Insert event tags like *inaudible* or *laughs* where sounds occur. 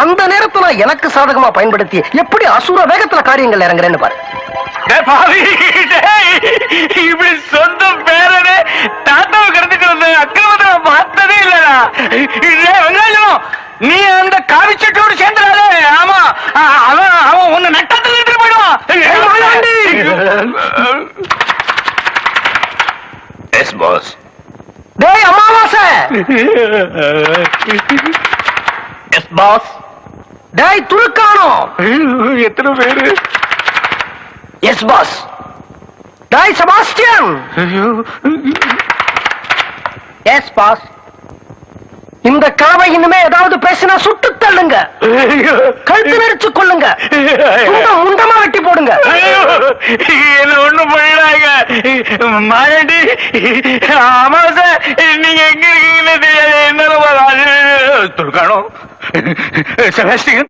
அந்த நேரத்துல எனக்கு சாதகமா பயன்படுத்தி எப்படி அசுர வேகத்துல காரியங்கள் இறங்குறேன்னு பாரு. டேய் பாவி, டேய், இப்படி சொந்த பேரனே தாத்தாவை கடத்திட்டு வந்த அக்கிரமத்தை பார்த்ததே இல்லடா. டேய் வெங்காயம் நீ அந்த காவிச்சட்டோடு சேர்ந்துடாத. ஆமா அவன் அவன் உன்னை நட்டத்துல எடுத்துட்டு போயிடுவான். எஸ் பாஸ் டேய் அமாவாசை. *laughs* பாஸ். டேய் துருக்கானோ? எத்தனை பேரு? எஸ் பாஸ் டேய் செபாஸ்டியன்! எஸ் பாஸ் இந்த கலவை இனிமே ஏதாவது பேசினா சுட்டு தள்ளுங்க. கழுத்து நெரிச்சு கொள்ளுங்க முண்டமா வெட்டி போடுங்க. என்ன ஒண்ணு பண்ணிடாங்க மாயாண்டி அமாவாசை நீங்க எங்க हाँ, तो दुर्गाणो *laughs* सेबेस्टियन